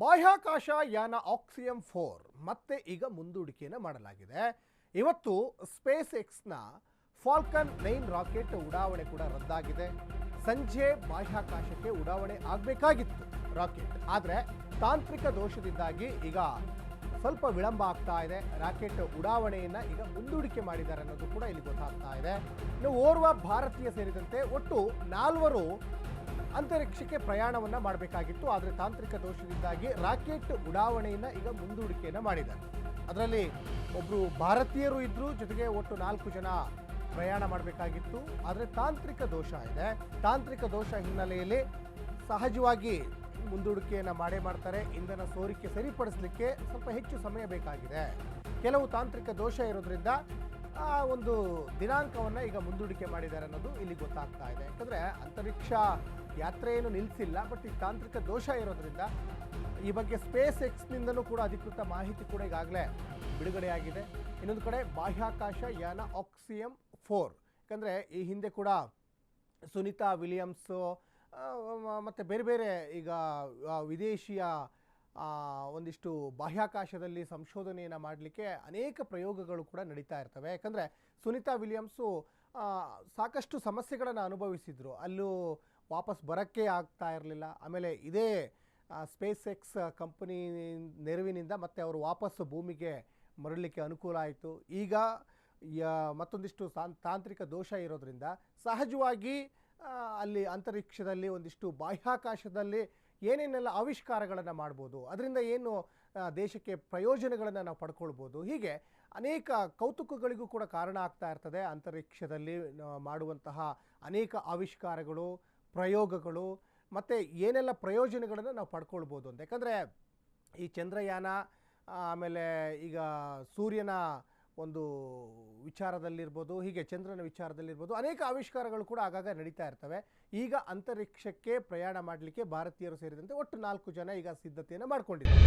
ಬಾಹ್ಯಾಕಾಶ ಯಾನ Axiom four ಮತ್ತೆ ಈಗ ಮುಂದೂಡಿಕೆಯನ್ನು ಮಾಡಲಾಗಿದೆ. ಇವತ್ತು ಸ್ಪೇಸ್ ಎಕ್ಸ್ನ ಫಾಲ್ಕನ್ ನೈನ್ ರಾಕೆಟ್ ಉಡಾವಣೆ ಕೂಡ ರದ್ದಾಗಿದೆ. ಸಂಜೆ ಬಾಹ್ಯಾಕಾಶಕ್ಕೆ ಉಡಾವಣೆ ಆಗಬೇಕಾಗಿತ್ತು ರಾಕೆಟ್. ಆದರೆ ತಾಂತ್ರಿಕ ದೋಷದಿಂದಾಗಿ ಈಗ ಸ್ವಲ್ಪ ವಿಳಂಬ ಆಗ್ತಾ ಇದೆ. ರಾಕೆಟ್ ಉಡಾವಣೆಯನ್ನ ಈಗ ಮುಂದೂಡಿಕೆ ಮಾಡಿದ್ದಾರೆ ಅನ್ನೋದು ಕೂಡ ಇಲ್ಲಿ ಗೊತ್ತಾಗ್ತಾ ಇದೆ. ಇನ್ನು ಓರ್ವ ಭಾರತೀಯ ಸೇರಿದಂತೆ ಒಟ್ಟು ನಾಲ್ವರು ಅಂತರಿಕ್ಷಕ್ಕೆ ಪ್ರಯಾಣವನ್ನ ಮಾಡಬೇಕಾಗಿತ್ತು, ಆದರೆ ತಾಂತ್ರಿಕ ದೋಷದಿಂದಾಗಿ ರಾಕೆಟ್ ಉಡಾವಣೆಯನ್ನ ಈಗ ಮುಂದೂಡಿಕೆಯನ್ನ ಮಾಡಿದ್ದಾರೆ. ಅದರಲ್ಲಿ ಒಬ್ಬರು ಭಾರತೀಯರು ಇದ್ರು, ಜೊತೆಗೆ ಒಟ್ಟು ನಾಲ್ಕು ಜನ ಪ್ರಯಾಣ ಮಾಡಬೇಕಾಗಿತ್ತು. ಆದರೆ ತಾಂತ್ರಿಕ ದೋಷ ಇದೆ. ತಾಂತ್ರಿಕ ದೋಷ ಹಿನ್ನೆಲೆಯಲ್ಲಿ ಸಹಜವಾಗಿ ಮುಂದೂಡಿಕೆಯನ್ನು ಮಾಡೇ ಮಾಡ್ತಾರೆ. ಇಂಧನ ಸೋರಿಕೆ ಸರಿಪಡಿಸಲಿಕ್ಕೆ ಸ್ವಲ್ಪ ಹೆಚ್ಚು ಸಮಯ ಬೇಕಾಗಿದೆ. ಕೆಲವು ತಾಂತ್ರಿಕ ದೋಷ ಇರೋದ್ರಿಂದ ಆ ಒಂದು ದಿನಾಂಕವನ್ನು ಈಗ ಮುಂದೂಡಿಕೆ ಮಾಡಿದ್ದಾರೆ ಅನ್ನೋದು ಇಲ್ಲಿ ಗೊತ್ತಾಗ್ತಾ ಇದೆ. ಯಾಕಂದರೆ ಅಂತರಿಕ್ಷ ಯಾತ್ರೆ ಏನು ನಿಲ್ಲಿಸಿಲ್ಲ ಬಟ್ ಈ ತಾಂತ್ರಿಕ ದೋಷ ಇರೋದ್ರಿಂದ ಈ ಬಗ್ಗೆ ಸ್ಪೇಸ್ ಎಕ್ಸ್ನಿಂದಲೂ ಕೂಡ ಅಧಿಕೃತ ಮಾಹಿತಿ ಕೂಡ ಈಗಾಗಲೇ ಬಿಡುಗಡೆಯಾಗಿದೆ. ಇನ್ನೊಂದು ಕಡೆ ಬಾಹ್ಯಾಕಾಶ ಯಾನ ಆಕ್ಸಿಯಂ ಫೋರ್. ಯಾಕಂದರೆ ಈ ಹಿಂದೆ ಕೂಡ ಸುನಿತಾ ವಿಲಿಯಮ್ಸು ಮತ್ತು ಬೇರೆ ಬೇರೆ ಈಗ ವಿದೇಶಿಯ ಒಂದಿಷ್ಟು ಬಾಹ್ಯಾಕಾಶದಲ್ಲಿ ಸಂಶೋಧನೆಯನ್ನು ಮಾಡಲಿಕ್ಕೆ ಅನೇಕ ಪ್ರಯೋಗಗಳು ಕೂಡ ನಡೀತಾ ಇರ್ತವೆ. ಯಾಕಂದರೆ ಸುನಿತಾ ವಿಲಿಯಮ್ಸು ಸಾಕಷ್ಟು ಸಮಸ್ಯೆಗಳನ್ನು ಅನುಭವಿಸಿದರು. ಅಲ್ಲೂ ವಾಪಸ್ ಬರೋಕ್ಕೆ ಆಗ್ತಾ ಇರಲಿಲ್ಲ. ಆಮೇಲೆ ಇದೇ ಸ್ಪೇಸ್ ಎಕ್ಸ್ ಕಂಪನಿ ನೆರವಿನಿಂದ ಮತ್ತೆ ಅವರು ವಾಪಸ್ಸು ಭೂಮಿಗೆ ಮರಳಲಿಕ್ಕೆ ಅನುಕೂಲ ಆಯಿತು. ಈಗ ಮತ್ತೊಂದಿಷ್ಟು ತಾಂತ್ರಿಕ ದೋಷ ಇರೋದರಿಂದ ಸಹಜವಾಗಿ ಅಲ್ಲಿ ಅಂತರಿಕ್ಷದಲ್ಲಿ ಒಂದಿಷ್ಟು ಬಾಹ್ಯಾಕಾಶದಲ್ಲಿ ಏನೇನೆಲ್ಲ ಆವಿಷ್ಕಾರಗಳನ್ನು ಮಾಡ್ಬೋದು, ಅದರಿಂದ ಏನು ದೇಶಕ್ಕೆ ಪ್ರಯೋಜನಗಳನ್ನು ನಾವು ಪಡ್ಕೊಳ್ಬೋದು, ಹೀಗೆ ಅನೇಕ ಕೌತುಕಗಳಿಗೂ ಕೂಡ ಕಾರಣ ಆಗ್ತಾ ಇರ್ತದೆ. ಅಂತರಿಕ್ಷದಲ್ಲಿ ಮಾಡುವಂತಹ ಅನೇಕ ಆವಿಷ್ಕಾರಗಳು, ಪ್ರಯೋಗಗಳು, ಮತ್ತು ಏನೆಲ್ಲ ಪ್ರಯೋಜನಗಳನ್ನು ನಾವು ಪಡ್ಕೊಳ್ಬೋದು ಅಂತ. ಯಾಕಂದರೆ ಈ ಚಂದ್ರಯಾನ ಆಮೇಲೆ ಈಗ ಸೂರ್ಯನ ಒಂದು ವಿಚಾರದಲ್ಲಿರ್ಬೋದು, ಹೀಗೆ ಚಂದ್ರನ ವಿಚಾರದಲ್ಲಿರ್ಬೋದು, ಅನೇಕ ಆವಿಷ್ಕಾರಗಳು ಕೂಡ ಆಗಾಗ ನಡೀತಾ ಇರ್ತವೆ. ಈಗ ಅಂತರಿಕ್ಷಕ್ಕೆ ಪ್ರಯಾಣ ಮಾಡಲಿಕ್ಕೆ ಭಾರತೀಯರು ಸೇರಿದಂತೆ ಒಟ್ಟು ನಾಲ್ಕು ಜನ ಈಗ ಸಿದ್ಧತೆಯನ್ನು ಮಾಡ್ಕೊಂಡಿದ್ದಾರೆ.